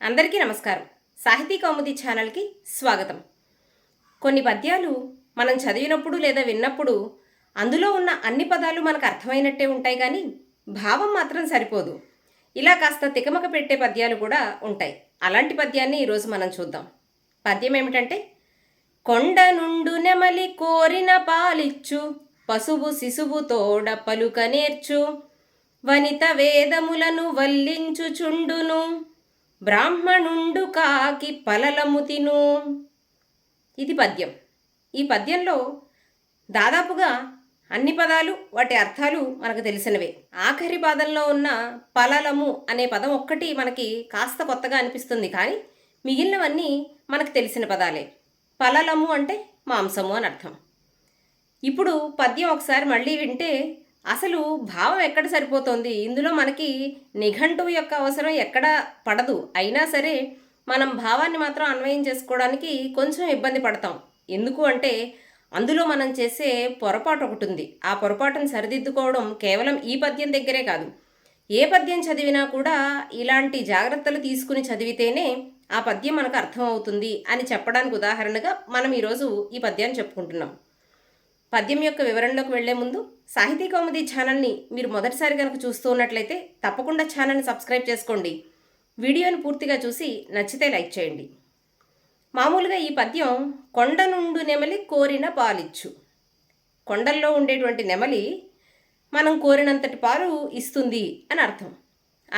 అందరికీ నమస్కారం. సాహితీ కౌముది ఛానల్కి స్వాగతం. కొన్ని పద్యాలు మనం చదివినప్పుడు లేదా విన్నప్పుడు అందులో ఉన్న అన్ని పదాలు మనకు అర్థమైనట్టే ఉంటాయి కానీ భావం మాత్రం సరిపోదు. ఇలా కాస్త తికమక పెట్టే పద్యాలు కూడా ఉంటాయి. అలాంటి పద్యాన్ని ఈరోజు మనం చూద్దాం. పద్యం ఏమిటంటే కొండ నుండు నెమలి కోరిన పాలిచ్చు పశువు శిశువు తోడ పలుక నేర్చు వనిత వేదములను వల్లించుచుండును. బ్రాహ్మణుండు కాకి పలలము తిను. ఇది పద్యం. ఈ పద్యంలో దాదాపుగా అన్ని పదాలు వాటి అర్థాలు మనకు తెలిసినవే. ఆఖరి పాదంలో ఉన్న పలలము అనే పదం ఒక్కటి మనకి కాస్త కొత్తగా అనిపిస్తుంది కానీ మిగిలినవన్నీ మనకు తెలిసిన పదాలే. పలలము అంటే మాంసము అని అర్థం. ఇప్పుడు పద్యం ఒకసారి మళ్ళీ వింటే అసలు భావం ఎక్కడ సరిపోతుంది? ఇందులో మనకి నిఘంటువు యొక్క అవసరం ఎక్కడ పడదు. అయినా సరే మనం భావాన్ని మాత్రం అన్వయం చేసుకోవడానికి కొంచెం ఇబ్బంది పడతాం. ఎందుకు అంటే అందులో మనం చేసే పొరపాటు ఒకటి ఉంది. ఆ పొరపాటును సరిదిద్దుకోవడం కేవలం ఈ పద్యం దగ్గరే కాదు. ఏ పద్యం చదివినా కూడా ఇలాంటి జాగ్రత్తలు తీసుకుని చదివితేనే ఆ పద్యం మనకు అర్థమవుతుంది అని చెప్పడానికి ఉదాహరణగా మనం ఈరోజు ఈ పద్యాన్ని చెప్పుకుంటున్నాం. పద్యం యొక్క వివరణలోకి వెళ్ళే ముందు సాహితీ కౌముది ఛానల్ని మీరు మొదటిసారి కనుక చూస్తూ ఉన్నట్లయితే తప్పకుండా ఛానల్ని సబ్స్క్రైబ్ చేసుకోండి. వీడియోని పూర్తిగా చూసి నచ్చితే లైక్ చేయండి. మామూలుగా ఈ పద్యం కొండ నుండు నెమలి కోరిన పాలిచ్చు. కొండల్లో ఉండేటువంటి నెమలి మనం కోరినంతటి పాలు ఇస్తుంది అని అర్థం.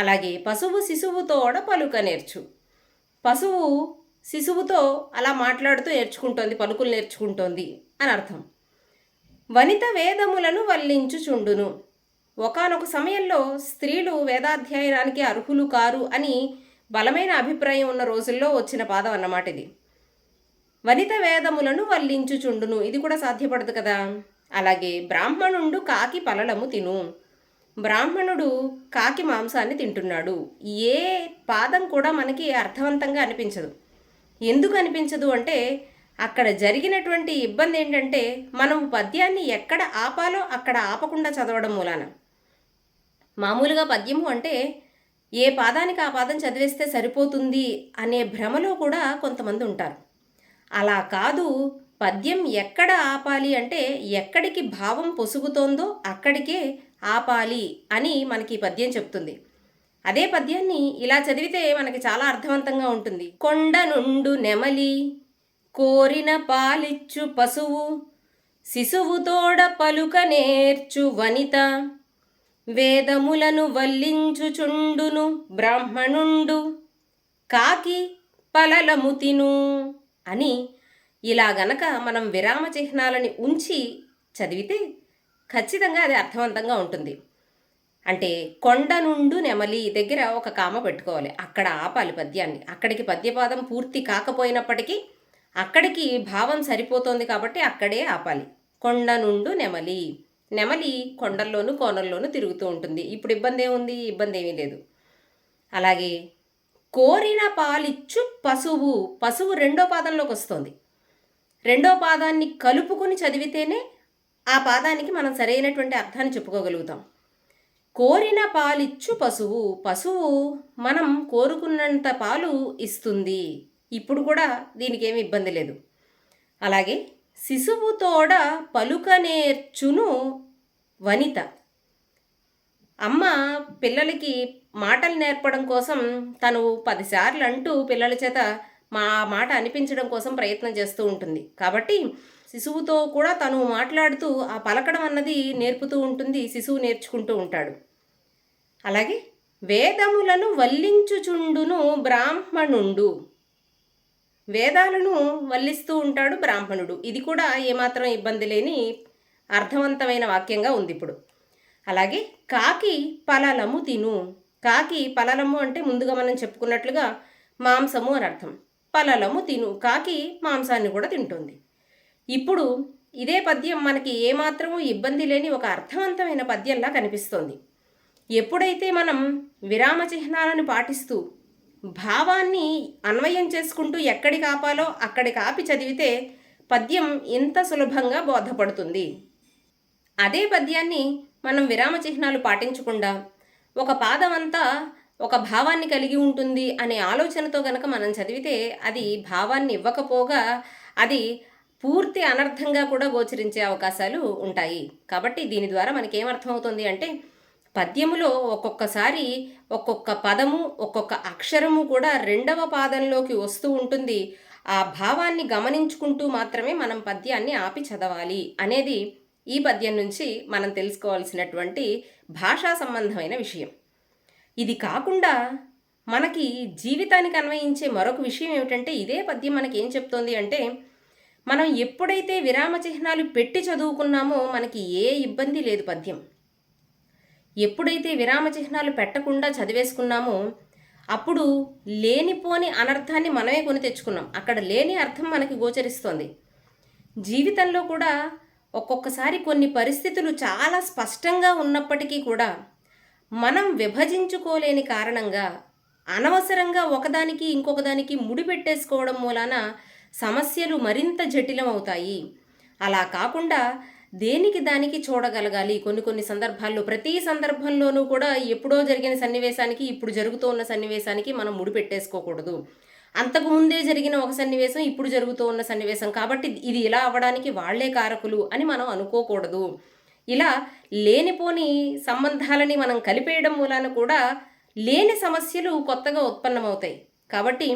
అలాగే పశువు శిశువుతోడ పలుక నేర్చు. పశువు శిశువుతో అలా మాట్లాడుతూ నేర్చుకుంటోంది పలుకులు నేర్చుకుంటోంది అని అర్థం. వనిత వేదములను వల్లించుచుండును. ఒకనొక సమయంలో స్త్రీలు వేదాధ్యయనానికి అర్హులు కారు అని బలమైన అభిప్రాయం ఉన్న రోజుల్లో వచ్చిన పాదం అన్నమాట ఇది. వనిత వేదములను వల్లించుచుండును. ఇది కూడా సాధ్యపడదు కదా? అలాగే బ్రాహ్మణుండు కాకి పలలము తిను. బ్రాహ్మణుడు కాకి మాంసాన్ని తింటున్నాడు. ఏ పాదం కూడా మనకి అర్థవంతంగా అనిపించదు. ఎందుకు అనిపించదు అంటే అక్కడ జరిగినటువంటి ఇబ్బంది ఏంటంటే మనం పద్యాన్ని ఎక్కడ ఆపాలో అక్కడ ఆపకుండా చదవడం మూలాన. మామూలుగా పద్యము అంటే ఏ పాదానికి ఆ పాదం చదివేస్తే సరిపోతుంది అనే భ్రమలో కూడా కొంతమంది ఉంటారు. అలా కాదు పద్యం ఎక్కడ ఆపాలి అంటే ఎక్కడికి భావం పొసుగుతోందో అక్కడికే ఆపాలి అని మనకి ఈ పద్యం చెప్తుంది. అదే పద్యాన్ని ఇలా చదివితే మనకి చాలా అర్థవంతంగా ఉంటుంది. కొండ నుండు నెమలి కోరిన పాలిచ్చు పశువు శిశువుతోడ పలుక నేర్చు వనిత. వేదములను వల్లించుచుండును బ్రాహ్మణుండు కాకి పలలము తిను అని ఇలా గనక మనం విరామ చిహ్నాలని ఉంచి చదివితే ఖచ్చితంగా అది అర్థవంతంగా ఉంటుంది. అంటే కొండ నుండు నెమలి దగ్గర ఒక కామ పెట్టుకోవాలి. అక్కడ ఆపాలి పద్యాన్ని. అక్కడికి పద్యపాదం పూర్తి కాకపోయినప్పటికీ అక్కడికి భావం సరిపోతోంది కాబట్టి అక్కడే ఆపాలి. కొండ నుండు నెమలి. నెమలి కొండల్లోనూ కోనల్లోనూ తిరుగుతూ ఉంటుంది. ఇప్పుడు ఇబ్బంది ఏముంది? ఇబ్బంది ఏమీ లేదు. అలాగే కోరిన పాలిచ్చు పశువు. పశువు రెండో పాదంలోకి వస్తుంది. రెండో పాదాన్ని కలుపుకుని చదివితేనే ఆ పాదానికి మనం సరైనటువంటి అర్థాన్ని చెప్పుకోగలుగుతాం. కోరిన పాలిచ్చు పశువు. పశువు మనం కోరుకున్నంత పాలు ఇస్తుంది. ఇప్పుడు కూడా దీనికి ఏమి ఇబ్బంది లేదు. అలాగే శిశువుతోడ పలుక నేర్చును వనిత. అమ్మ పిల్లలకి మాటలు నేర్పడం కోసం తను పదిసార్లు అంటూ పిల్లల చేత మా మాట అనిపించడం కోసం ప్రయత్నం చేస్తూ ఉంటుంది. కాబట్టి శిశువుతో కూడా తను మాట్లాడుతూ ఆ పలకడం అన్నది నేర్పుతూ ఉంటుంది శిశువు నేర్చుకుంటూ ఉంటాడు. అలాగే వేదములను వల్లించుచుండును బ్రాహ్మణుండు. వేదాలను వల్లిస్తూ ఉంటాడు బ్రాహ్మణుడు. ఇది కూడా ఏమాత్రం ఇబ్బంది లేని అర్థవంతమైన వాక్యంగా ఉంది ఇప్పుడు. అలాగే కాకి పలలము తిను. కాకి పలలము అంటే ముందుగా మనం చెప్పుకున్నట్లుగా మాంసము అని అర్థం. పలలము తిను. కాకి మాంసాన్ని కూడా తింటుంది. ఇప్పుడు ఇదే పద్యం మనకి ఏమాత్రము ఇబ్బంది లేని ఒక అర్థవంతమైన పద్యంలా కనిపిస్తోంది. ఎప్పుడైతే మనం విరామ చిహ్నాలను పాటిస్తూ భావాన్ని అన్వయం చేసుకుంటూ ఎక్కడి కాపాలో అక్కడి కాపి చదివితే పద్యం ఇంత సులభంగా బోధపడుతుంది. అదే పద్యాన్ని మనం విరామ చిహ్నాలు పాటించకుండా ఒక పాదం అంతా ఒక భావాన్ని కలిగి ఉంటుంది అనే ఆలోచనతో గనక మనం చదివితే అది భావాన్ని ఇవ్వకపోగా అది పూర్తి అనర్థంగా కూడా గోచరించే అవకాశాలు ఉంటాయి. కాబట్టి దీని ద్వారా మనకి ఏమర్థమవుతుంది అంటే పద్యములో ఒక్కొక్కసారి ఒక్కొక్క పదము ఒక్కొక్క అక్షరము కూడా రెండవ పాదంలోకి వస్తూ ఉంటుంది. ఆ భావాన్ని గమనించుకుంటూ మాత్రమే మనం పద్యాన్ని ఆపి చదవాలి అనేది ఈ పద్యం నుంచి మనం తెలుసుకోవాల్సినటువంటి భాషా సంబంధమైన విషయం. ఇది కాకుండా మనకి జీవితానికి అన్వయించే మరొక విషయం ఏమిటంటే ఇదే పద్యం మనకి ఏం చెప్తోంది అంటే మనం ఎప్పుడైతే విరామ చిహ్నాలు పెట్టి చదువుకున్నామో మనకి ఏ ఇబ్బంది లేదు పద్యం. ఎప్పుడైతే విరామ చిహ్నాలు పెట్టకుండా చదివేసుకున్నామో అప్పుడు లేనిపోని అనర్థాన్ని మనమే కొని తెచ్చుకున్నాం. అక్కడ లేని అర్థం మనకి గోచరిస్తోంది. జీవితంలో కూడా ఒక్కొక్కసారి కొన్ని పరిస్థితులు చాలా స్పష్టంగా ఉన్నప్పటికీ కూడా మనం విభజించుకోలేని కారణంగా అనవసరంగా ఒకదానికి ఇంకొకదానికి ముడిపెట్టేసుకోవడం మూలాన సమస్యలు మరింత జటిలమవుతాయి. అలా కాకుండా దేనికి దానికి చూడగలగాలి? కొన్ని కొన్ని సందర్భాల్లో ప్రతి సందర్భంలోనూ కూడా ఎప్పుడో జరిగిన సన్నివేశానికి ఇప్పుడు జరుగుతూ ఉన్న సన్నివేశానికి మనం ముడిపెట్టేసుకోకూడదు అంతకు ముందే జరిగిన ఒక సన్నివేశం ఇప్పుడు జరుగుతూ ఉన్న సన్నివేశం. కాబట్టి ఇది ఇలా అవ్వడానికి వాళ్ళే కారకులు అని మనం అనుకోకూడదు. ఇలా లేనిపోని సంబంధాలని మనం కలిపేయడం మూలాన కూడా లేని సమస్యలు కొత్తగా ఉత్పన్నమవుతాయి. కాబట్టి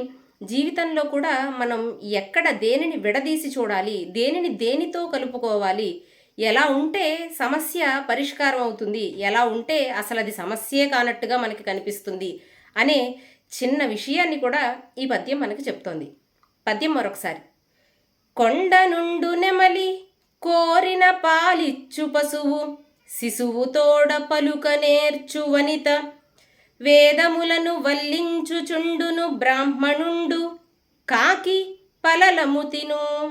జీవితంలో కూడా మనం ఎక్కడ దేనిని విడదీసి చూడాలి దేనిని దేనితో కలుపుకోవాలి ఎలా ఉంటే సమస్య పరిష్కారం అవుతుంది? ఎలా ఉంటే అసలు అది సమస్యే కానట్టుగా మనకి కనిపిస్తుంది? అనే చిన్న విషయాన్ని కూడా ఈ పద్యం మనకు చెప్తోంది. పద్యం మరొకసారి. కొండ నుండు నెమలి కోరిన పాలిచ్చు పశువు శిశువు తోడ పలుక నేర్చు వనిత. వేదములను వల్లించుచుండును బ్రాహ్మణుండు కాకి పలలము తిను.